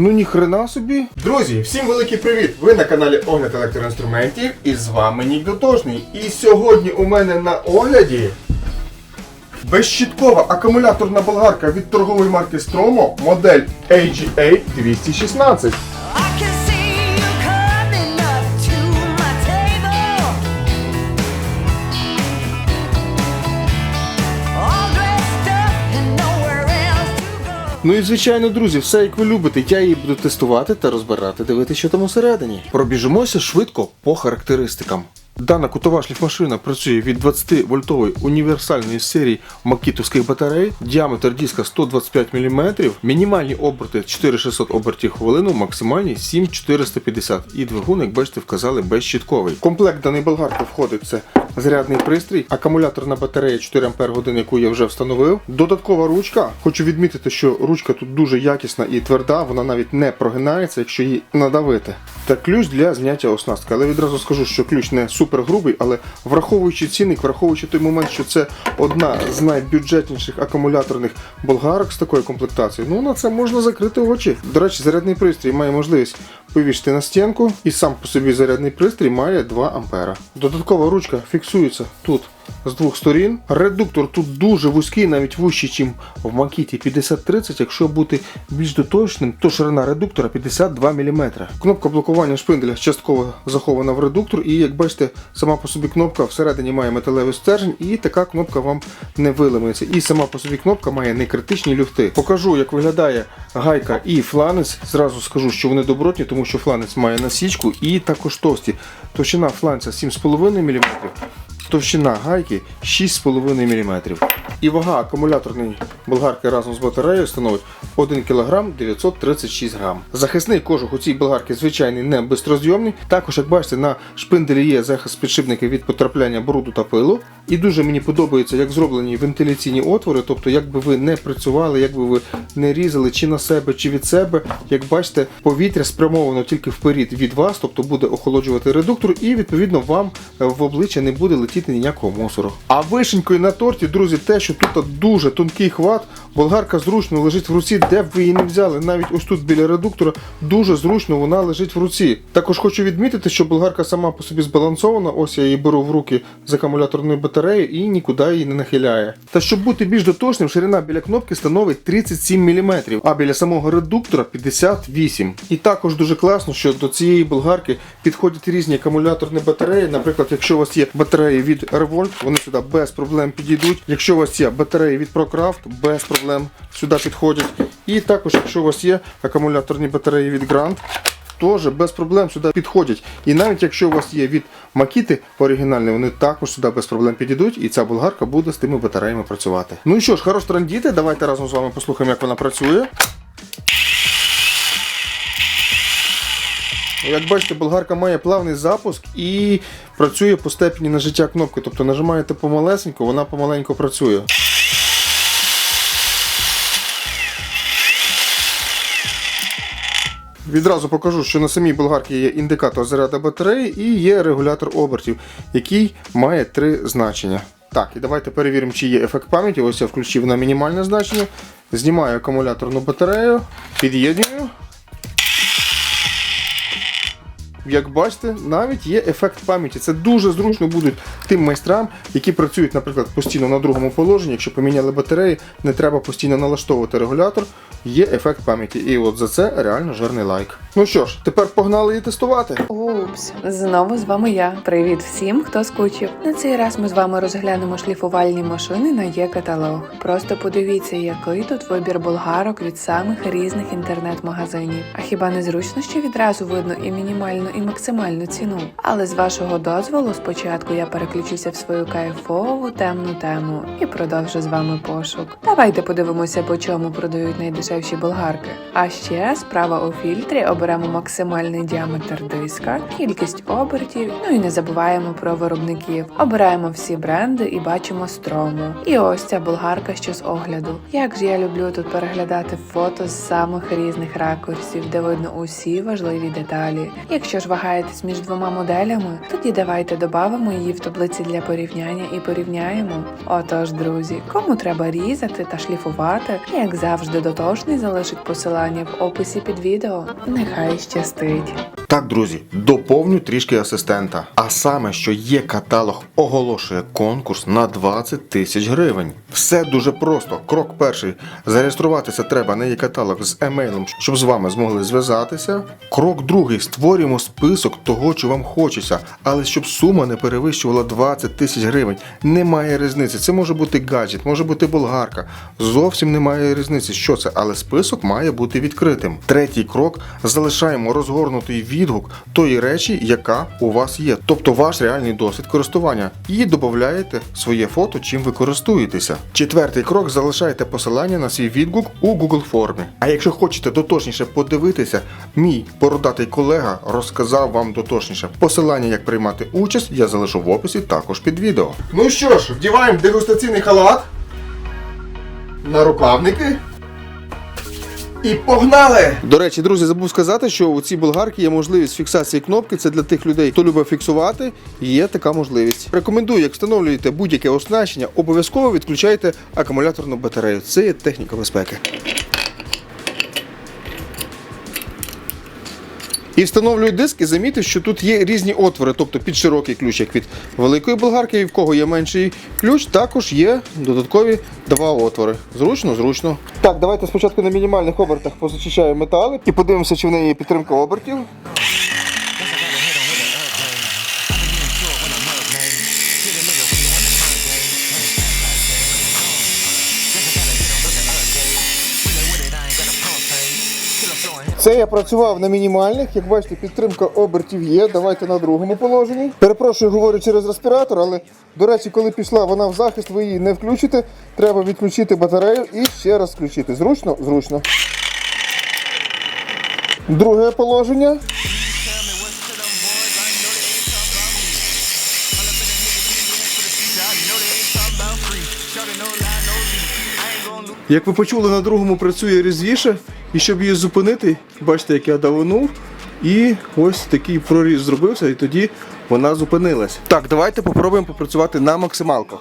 Ну ніхрена собі. Друзі, всім великий привіт! Ви на каналі Огляд електроінструментів і з вами Нік Дотожний. І сьогодні у мене на огляді безщіткова акумуляторна болгарка від торгової марки Stromo, модель AGA 216. Ну і звичайно, друзі, все як ви любите, я її буду тестувати та розбирати, дивитися, що там усередині. Пробіжимося швидко по характеристикам. Дана кутова шліфмашина працює від 20 вольтової універсальної серії макітовських батарей, діаметр диска 125 мм, мінімальні оберти 4600 обертів хвилину, максимальні 7450. І двигун, як бачите, вказали безщітковий. Комплект даної болгарки входить це зарядний пристрій, акумуляторна батарея 4 Ах, яку я вже встановив. Додаткова ручка. Хочу відмітити, що ручка тут дуже якісна і тверда, вона навіть не прогинається, якщо її надавити. Та ключ для зняття оснастки. Але відразу скажу, що ключ не супер грубий, але враховуючи цінник, враховуючи той момент, що це одна з найбюджетніших акумуляторних болгарок з такою комплектацією, ну на це можна закрити очі. До речі, зарядний пристрій має можливість повішати на стінку, і сам по собі зарядний пристрій має 2 ампера. Додаткова ручка фіксується тут з двох сторін. Редуктор тут дуже вузький, навіть вущий, ніж в Макіті 5030. Якщо бути більш доточним, то ширина редуктора 52 мм. Кнопка блокування шпинделя частково захована в редуктор, і як бачите, сама по собі кнопка всередині має металевий стержень, і така кнопка вам не виламується. І сама по собі кнопка має некритичні люфти. Покажу, як виглядає гайка і фланець. Зразу скажу, що вони добротні, тому що фланець має насічку і також товсті. Товщина фланця 7,5 мм. Товщина гайки 6,5 мм. І вага акумуляторної болгарки разом з батареєю становить 1 кг 936 г. Захисний кожух у цій болгарці звичайний не безрозйомний. Також, як бачите, на шпинделі є захист підшипника від потрапляння бруду та пилу. І дуже мені подобається, як зроблені вентиляційні отвори, тобто, як би ви не працювали, як би ви не різали чи на себе, чи від себе. Як бачите, повітря спрямовано тільки вперед від вас, тобто буде охолоджувати редуктор, і відповідно вам в обличчя не буде летіти ніякого мусору. А вишенькою на торті, друзі, те, що тут дуже тонкий хват, болгарка зручно лежить в руці, де б ви її не взяли. Навіть ось тут біля редуктора дуже зручно вона лежить в руці. Також хочу відмітити, що болгарка сама по собі збалансована. Ось я її беру в руки з акумуляторною батареєю і нікуди її не нахиляє. Та щоб бути більш доточним, ширина біля кнопки становить 37 мм, а біля самого редуктора 58 І також дуже класно, що до цієї болгарки підходять різні акумуляторні батареї. Наприклад, якщо у вас є батареї від Revolt, вони сюди без проблем підійдуть. Якщо у вас є батареї від ProCraft, без проблем сюди підходять. І також, якщо у вас є акумуляторні батареї від Grant, теж без проблем сюди підходять. І навіть якщо у вас є від Макіти оригінальні, вони також сюди без проблем підійдуть, і ця болгарка буде з тими батареями працювати. Ну і що ж, хорош трандіти, давайте разом з вами послухаємо, як вона працює. Як бачите, болгарка має плавний запуск і працює по степені нажиття кнопки. Тобто нажимаєте помалесенько, вона помаленько працює. Відразу покажу, що на самій болгарці є індикатор заряду батареї і є регулятор обертів, який має три значення. Так, і давайте перевіримо, чи є ефект пам'яті. Ось я включив на мінімальне значення. Знімаю акумуляторну батарею, під'єднюю. Як бачите, навіть є ефект пам'яті. Це дуже зручно буде тим майстрам, які працюють, наприклад, постійно на другому положенні. Якщо поміняли батареї, не треба постійно налаштовувати регулятор. Є ефект пам'яті. І от за це реально жирний лайк. Ну що ж, тепер погнали її тестувати. Упс, знову з вами я. Привіт всім, хто скучив. На цей раз ми з вами розглянемо шліфувальні машини на є-каталог. Просто подивіться, який тут вибір болгарок від самих різних інтернет-магазинів. А хіба не зручно, що відразу видно і мінімальну, і максимальну ціну? Але з вашого дозволу, спочатку я переключуся в свою кайфову темну тему і продовжу з вами пошук. Давайте подивимося, по чому продають найдешевші болгарки. А ще справа у фільтрі оберемо максимальний діаметр диска, кількість обертів, ну і не забуваємо про виробників. Обираємо всі бренди і бачимо строму. І ось ця болгарка, що з огляду. Як же я люблю тут переглядати фото з самих різних ракурсів, де видно усі важливі деталі. Якщо ж вагаєтесь між двома моделями, тоді давайте додамо її в таблиці для порівняння і порівняємо. Отож, друзі, кому треба різати та шліфувати, як завжди дотошно Помощний залишить посилання в описі під відео. Нехай щастить. Так, друзі, доповню трішки асистента. А саме, що є каталог, оголошує конкурс на 20 тисяч гривень. Все дуже просто. Крок перший. Зареєструватися треба на є каталог з емейлом, щоб з вами змогли зв'язатися. Крок другий. Створюємо список того, що вам хочеться, але щоб сума не перевищувала 20 тисяч гривень. Немає різниці. Це може бути гаджет, може бути болгарка. Зовсім немає різниці, що це, але список має бути відкритим. Третій крок залишаємо розгорнутий відгук тої речі, яка у вас є, тобто ваш реальний досвід користування, і додаєте своє фото, чим ви користуєтеся. Четвертий крок залишаєте посилання на свій відгук у Google формі. А якщо хочете доточніше подивитися, мій бородатий колега розказав вам доточніше. Посилання, як приймати участь, я залишу в описі також під відео. Ну що ж, вдіваємо дегустаційний халат на рукавники. І погнали! До речі, друзі, забув сказати, що у цій болгарці є можливість фіксації кнопки. Це для тих людей, хто любить фіксувати. Є така можливість. Рекомендую, як встановлюєте будь-яке оснащення, обов'язково відключайте акумуляторну батарею. Це є техніка безпеки. І встановлюю диск і замітив, що тут є різні отвори, тобто під широкий ключ, як від великої болгарки, і в кого є менший ключ, також є додаткові два отвори. Зручно, зручно. Так, давайте спочатку на мінімальних обертах позачищаємо метали і подивимося, чи в неї є підтримка обертів. Це я працював на мінімальних. Як бачите, підтримка обертів є. Давайте на другому положенні. Перепрошую, говорю через респіратор, але до речі, коли пішла вона в захист, ви її не включите. Треба відключити батарею і ще раз включити. Зручно? Зручно. Друге положення. Як ви почули, на другому працює різвіше, і щоб її зупинити, бачите, як я даванув, і ось такий проріз зробився, і тоді вона зупинилась. Так, давайте попробуємо попрацювати на максималках.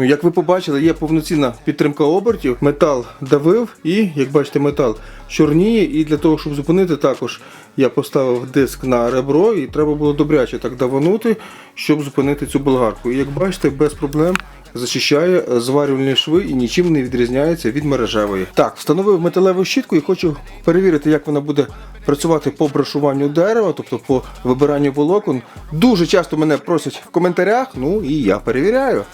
Ну, як ви побачили, є повноцінна підтримка обертів. Метал давив, і як бачите, метал чорніє. І для того, щоб зупинити, також я поставив диск на ребро, і треба було добряче так даванути, щоб зупинити цю болгарку. І як бачите, без проблем. Зачищає зварювальні шви і нічим не відрізняється від мережевої. Так, встановив металеву щітку і хочу перевірити, як вона буде працювати по брошуванню дерева, тобто по вибиранню волокон. Дуже часто мене просять в коментарях, ну і я перевіряю.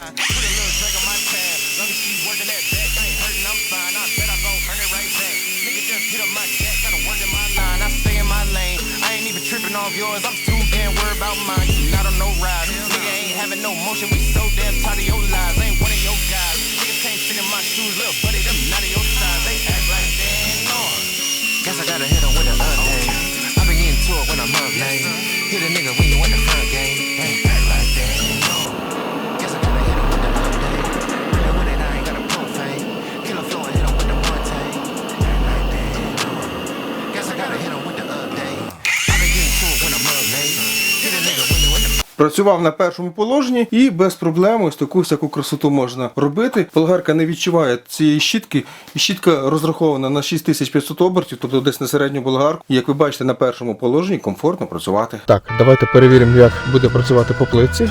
Tripping off yours. I'm too damn worried about mine. You not on no ride. Nigga ain't having no motion. We so damn tired of your lies. Ain't one of your guys. Niggas can't fit in my shoes, little buddy. Them not of your size. They act like they ain't it. Guess I gotta hit 'em with the update. I been getting to it when I'm up late. Hit a nigga when you in the Працював на першому положенні і без проблем ось таку всяку красоту можна робити. Болгарка не відчуває цієї щітки, і щітка розрахована на 6500 обертів, тобто десь на середню болгарку. Як ви бачите, на першому положенні комфортно працювати. Так, давайте перевіримо, як буде працювати по плитці.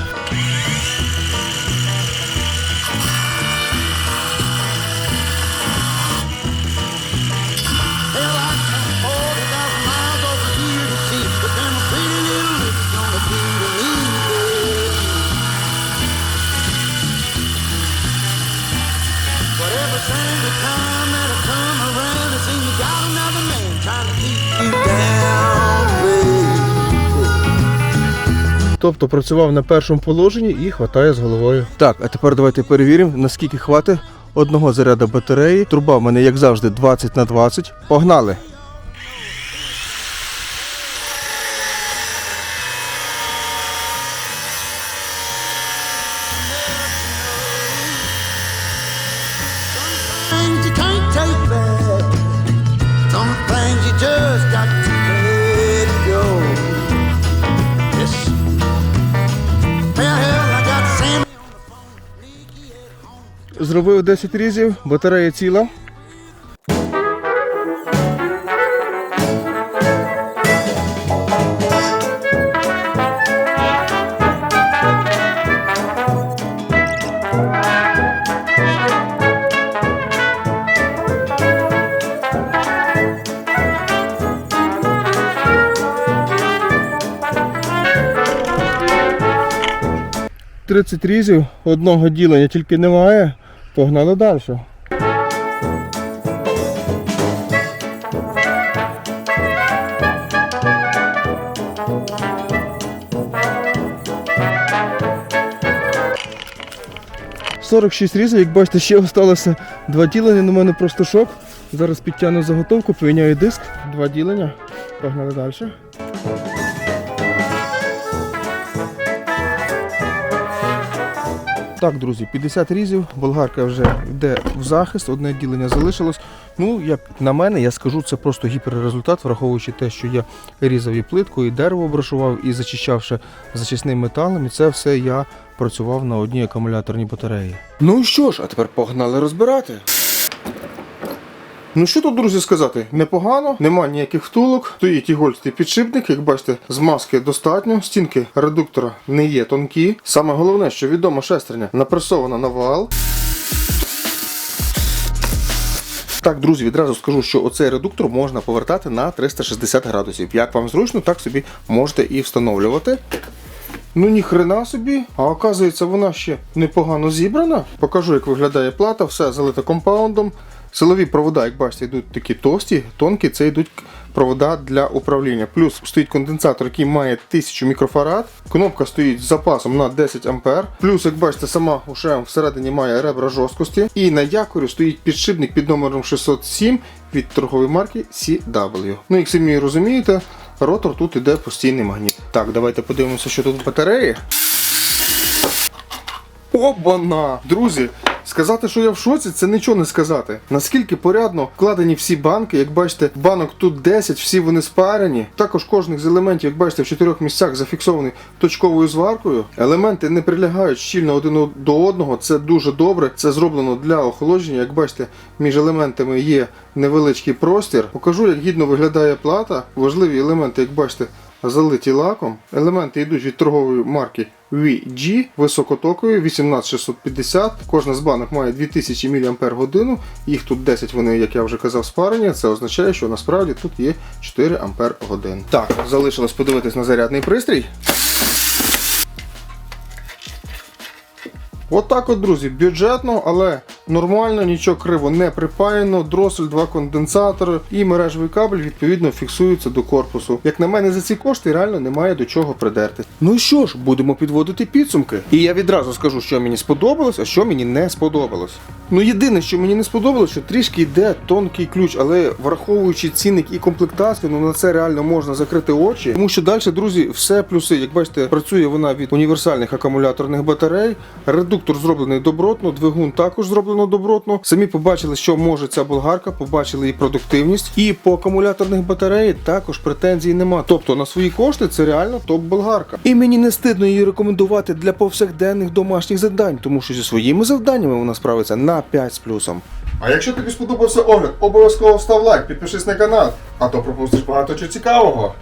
Тобто працював на першому положенні і хватає з головою. Так, а тепер давайте перевіримо, наскільки хватить одного заряду батареї. Труба в мене, як завжди, 20 на 20. Погнали! Зробив 10 різів, батарея ціла. Тридцять різів, одного ділення тільки немає. Погнали далі. Сорок шість різів, як бачите, ще залишилося два ділення, на мене просто шок. Зараз підтягну заготовку, поміняю диск, два ділення. Погнали далі. Так, друзі, 50 різів, болгарка вже йде в захист, одне ділення залишилось. Ну, як на мене, я скажу, це просто гіперрезультат, враховуючи те, що я різав і плитку, і дерево брошував, і зачищавши зачисним металом, і це все я працював на одній акумуляторній батареї. Ну що ж, а тепер погнали розбирати. Ну що тут, друзі, сказати? Непогано, нема ніяких втулок. Стоїть ігольстий підшипник, як бачите, змазки достатньо. Стінки редуктора не є тонкі. Саме головне, що відома шестерня напресована на вал. Так, друзі, відразу скажу, що оцей редуктор можна повертати на 360 градусів. Як вам зручно, так собі можете і встановлювати. Ну ні хрена собі, а оказується, вона ще непогано зібрана. Покажу, як виглядає плата, все залите компаундом. Силові провода, як бачите, йдуть такі товсті, тонкі, це йдуть провода для управління. Плюс стоїть конденсатор, який має 1000 мікрофарад. Кнопка стоїть з запасом на 10 ампер. Плюс, як бачите, сама ушем всередині має ребра жорсткості. І на якорі стоїть підшипник під номером 607 від торгової марки CW. Ну, як самі розумієте, ротор тут іде постійний магніт. Так, давайте подивимося, що тут в батареї. Обана! Друзі, сказати, що я в шоці, це нічого не сказати. Наскільки порядно вкладені всі банки, як бачите, банок тут 10, всі вони спарені. Також кожних з елементів, як бачите, в чотирьох місцях зафіксований точковою зваркою. Елементи не прилягають щільно один до одного. Це дуже добре. Це зроблено для охолодження. Як бачите, між елементами є невеличкий простір. Покажу, як гідно виглядає плата. Важливі елементи, як бачите, залиті лаком. Елементи йдуть від торгової марки VG високотокові 18650. Кожна з банок має 2000 мАч. Їх тут 10 вони, як я вже казав, спарені. Це означає, що насправді тут є 4 Ампер годин. Так, залишилось подивитись на зарядний пристрій. От так от, друзі, бюджетно, але нормально, нічого криво не припаяно, дросель, два конденсатори і мережевий кабель відповідно фіксуються до корпусу. Як на мене, за ці кошти реально немає до чого придерти. Ну і що ж, будемо підводити підсумки. І я відразу скажу, що мені сподобалось, а що мені не сподобалось. Ну єдине, що мені не сподобалось, що трішки йде тонкий ключ, але враховуючи цінник і комплектацію, ну на це реально можна закрити очі. Тому що далі, друзі, все плюси. Як бачите, працює вона від універсальних акумуляторних батарей. Редуктор зроблений добротно, двигун також зроблено добротно. Самі побачили, що може ця болгарка, побачили її продуктивність. І по акумуляторних батареї також претензій нема. Тобто на свої кошти це реально топ-болгарка. І мені не стидно її рекомендувати для повсякденних домашніх завдань, тому що зі своїми завданнями вона справиться на 5 з плюсом. А якщо тобі сподобався огляд, обов'язково став лайк, підпишись на канал, а то пропустиш багато чого цікавого.